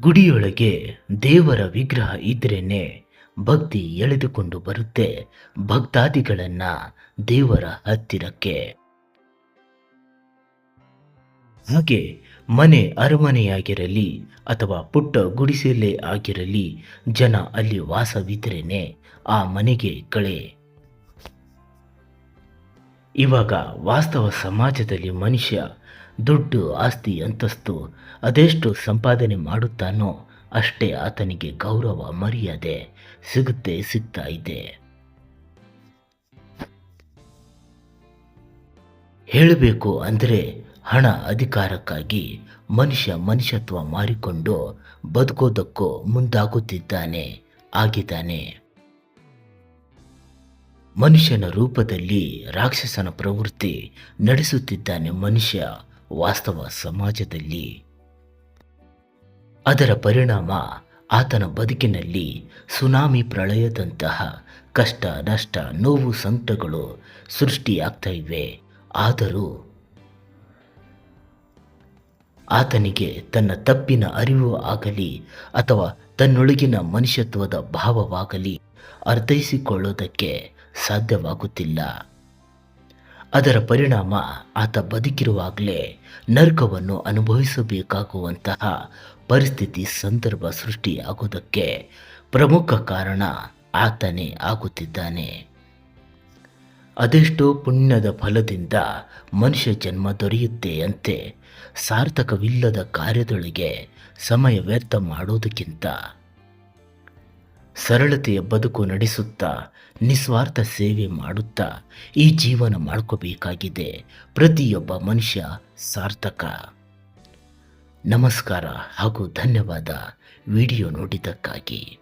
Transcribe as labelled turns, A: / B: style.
A: ಗುಡಿಯೊಳಗೆ ದೇವರ ವಿಗ್ರಹ ಇದ್ರೇನೆ ಭಕ್ತಿ ಎಳೆದುಕೊಂಡು ಬರುತ್ತೆ ಭಕ್ತಾದಿಗಳನ್ನ ದೇವರ ಹತ್ತಿರಕ್ಕೆ. ಹಾಗೆ ಮನೆ ಅರಮನೆಯಾಗಿರಲಿ ಅಥವಾ ಪುಟ್ಟ ಗುಡಿಸಲೇ ಆಗಿರಲಿ ಜನ ಅಲ್ಲಿ ವಾಸವಿದ್ರೇನೆ ಆ ಮನೆಗೆ ಕಳೆ. ಇವಾಗ ವಾಸ್ತವ ಸಮಾಜದಲ್ಲಿ ಮನುಷ್ಯ ದುಡ್ಡು, ಆಸ್ತಿ, ಅಂತಸ್ತು ಅದೆಷ್ಟು ಸಂಪಾದನೆ ಮಾಡುತ್ತಾನೋ ಅಷ್ಟೇ ಆತನಿಗೆ ಗೌರವ, ಮರ್ಯಾದೆ ಸಿಗುತ್ತೆ, ಸಿಗ್ತಾ ಇದೆ. ಹೇಳಬೇಕು ಅಂದರೆ ಹಣ ಅಧಿಕಾರಕ್ಕಾಗಿ ಮನುಷ್ಯ ಮನುಷ್ಯತ್ವ ಮಾರಿಕೊಂಡು ಬದುಕೋದಕ್ಕೂ ಮುಂದಾಗುತ್ತಿದ್ದಾನೆ, ಆಗಿದ್ದಾನೆ. ಮನುಷ್ಯನ ರೂಪದಲ್ಲಿ ರಾಕ್ಷಸನ ಪ್ರವೃತ್ತಿ ನಡೆಸುತ್ತಿದ್ದಾನೆ ಮನುಷ್ಯ ವಾಸ್ತವ ಸಮಾಜದಲ್ಲಿ. ಅದರ ಪರಿಣಾಮ ಆತನ ಬದುಕಿನಲ್ಲಿ ಸುನಾಮಿ ಪ್ರಳಯದಂತಹ ಕಷ್ಟ, ನಷ್ಟ, ನೋವು, ಸಂಕಟಗಳು ಸೃಷ್ಟಿಯಾಗ್ತಾ ಇವೆ. ಆದರೂ ಆತನಿಗೆ ತನ್ನ ತಪ್ಪಿನ ಅರಿವು ಆಗಲಿ ಅಥವಾ ತನ್ನೊಳಗಿನ ಮನುಷ್ಯತ್ವದ ಭಾವವಾಗಲಿ ಅರ್ಥೈಸಿಕೊಳ್ಳೋದಕ್ಕೆ ಸಾಧ್ಯವಾಗುತ್ತಿಲ್ಲ. ಅದರ ಪರಿಣಾಮ ಆತ ಬದುಕಿರುವಾಗಲೇ ನರ್ಕವನ್ನು ಅನುಭವಿಸಬೇಕಾಗುವಂತಹ ಪರಿಸ್ಥಿತಿ ಸಂದರ್ಭ ಸೃಷ್ಟಿಯಾಗುವುದಕ್ಕೆ ಪ್ರಮುಖ ಕಾರಣ ಆತನೇ ಆಗುತ್ತಿದ್ದಾನೆ. ಅದೆಷ್ಟೋ ಪುಣ್ಯದ ಫಲದಿಂದ ಮನುಷ್ಯ ಜನ್ಮ ದೊರೆಯುತ್ತೆಯಂತೆ ಸಾರ್ಥಕವಿಲ್ಲದ ಕಾರ್ಯದೊಳಗೆ ಸಮಯ ವ್ಯರ್ಥ ಮಾಡೋದಕ್ಕಿಂತ ಸರಳತೆಯ ಬದುಕು ನಡೆಸುತ್ತಾ, ನಿಸ್ವಾರ್ಥ ಸೇವೆ ಮಾಡುತ್ತಾ ಈ ಜೀವನ ಮಾಡ್ಕೋಬೇಕಾಗಿದೆ. ಪ್ರತಿಯೊಬ್ಬ ಮನುಷ್ಯ ಸಾರ್ಥಕ. ನಮಸ್ಕಾರ ಹಾಗೂ ಧನ್ಯವಾದ. ವಿಡಿಯೋ ನೋಡಿದ್ದಕ್ಕಾಗಿ.